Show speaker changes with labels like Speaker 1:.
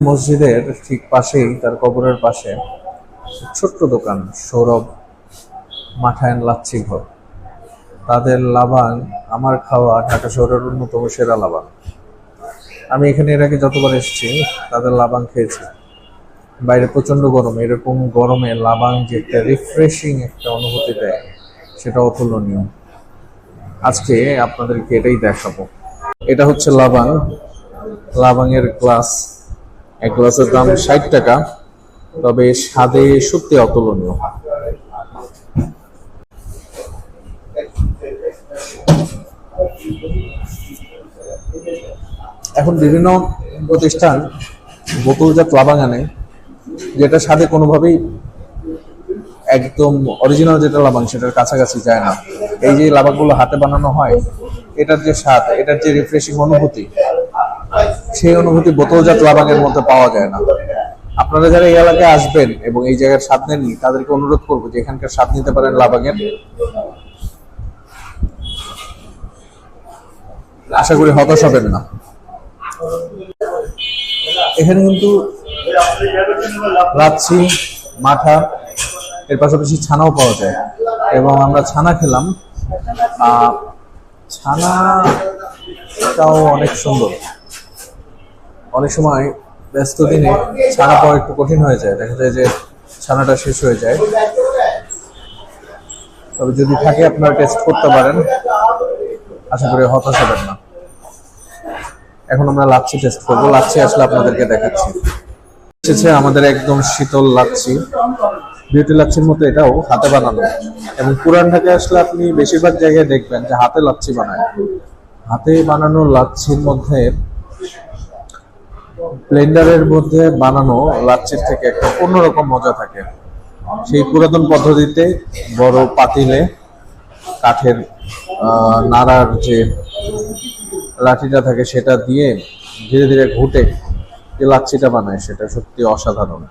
Speaker 1: মসজিদের ঠিক পাশেই, তার কবরের পাশে, ছোট্ট দোকান, সৌরভ মাঠায়ন লাচ্ছি ঘর। তাদের লাবান, আমার খাওয়া ঢাকা শহরের অন্যতম সেরা লাবান। আমি এখানে এর আগে যতবার এসেছি, তাদের লাবান খেয়েছি। বাইরে প্রচণ্ড গরম, এরকম গরমে লাবাং যে একটা রিফ্রেশিং একটা অনুভূতি দেয়, সেটা অতুলনীয়। আজকে আপনাদেরকে এটাই দেখাবো। এটা হচ্ছে লাবাং লাবাংয়ের গ্লাস এক গ্লাসের দাম ষাট টাকা, তবে স্বাদে সত্যি অতুলনীয়। এখন বিভিন্ন প্রতিষ্ঠান বোতলজাত লাবাং আনে, যেটা স্বাদে কোনোভাবেই একদম অরিজিনাল যেটা লাবাং, সেটার কাছাকাছি যায় না। এই যে লাবাংগুলো হাতে বানানো হয়, এটার যে স্বাদ, এটার যে রিফ্রেশিং অনুভূতি সেই অনুভূতি বোতলজাত লাবাংয়ের মধ্যে পাওয়া যায় না। আপনারা যারা এই এলাকায় আসবেন এবং এই জায়গার স্বাদ নেননি, তাদেরকে অনুরোধ করব যে এখানকার স্বাদ নিতে পারেন লাবাংয়ের। আশা করি হতাশ হবেন না। এখানে কিন্তু লাচ্ছি মাঠা, এর পাশাপাশি ছানাও পাওয়া যায়। এবং আমরা ছানা খেলাম। ছানাটাও অনেক সুন্দর। অনেক সময় ব্যস্ত দিনে ছানা পাওয়া একটু কঠিন হয়ে যায়। দেখা যায় যে ছানাটা শেষ হয়ে যায়। তবে যদি থাকে আপনারা টেস্ট করতে পারেন। আশা করি হতাশ হবেন না। এখন আমরা লাচ্ছি টেস্ট করব। লাচ্ছি আসলে আপনাদেরকে দেখাচ্ছি। এসেছে আমাদের একদম শীতল লাচ্ছি। বিউটি লাচ্ছির মতো এটাও হাতে বানানো। এবং পুরান ঢাকায় আসলে আপনি বেশিরভাগ জায়গায় দেখবেন যে হাতে লাচ্ছি বানায়। হাতে বানানো লাচ্ছির মধ্যে ব্লেন্ডারের মধ্যে বানানো লাচ্ছির থেকে একটা অন্যরকম মজা থাকে। সেই পুরাতন পদ্ধতিতে বড় পাতিলে কাঠের নাড়ার যে লাঠিটা থাকে সেটা দিয়ে ধীরে ধীরে ঘুটে যে লাচ্ছিটা বানায়, সেটা সত্যি অসাধারণ।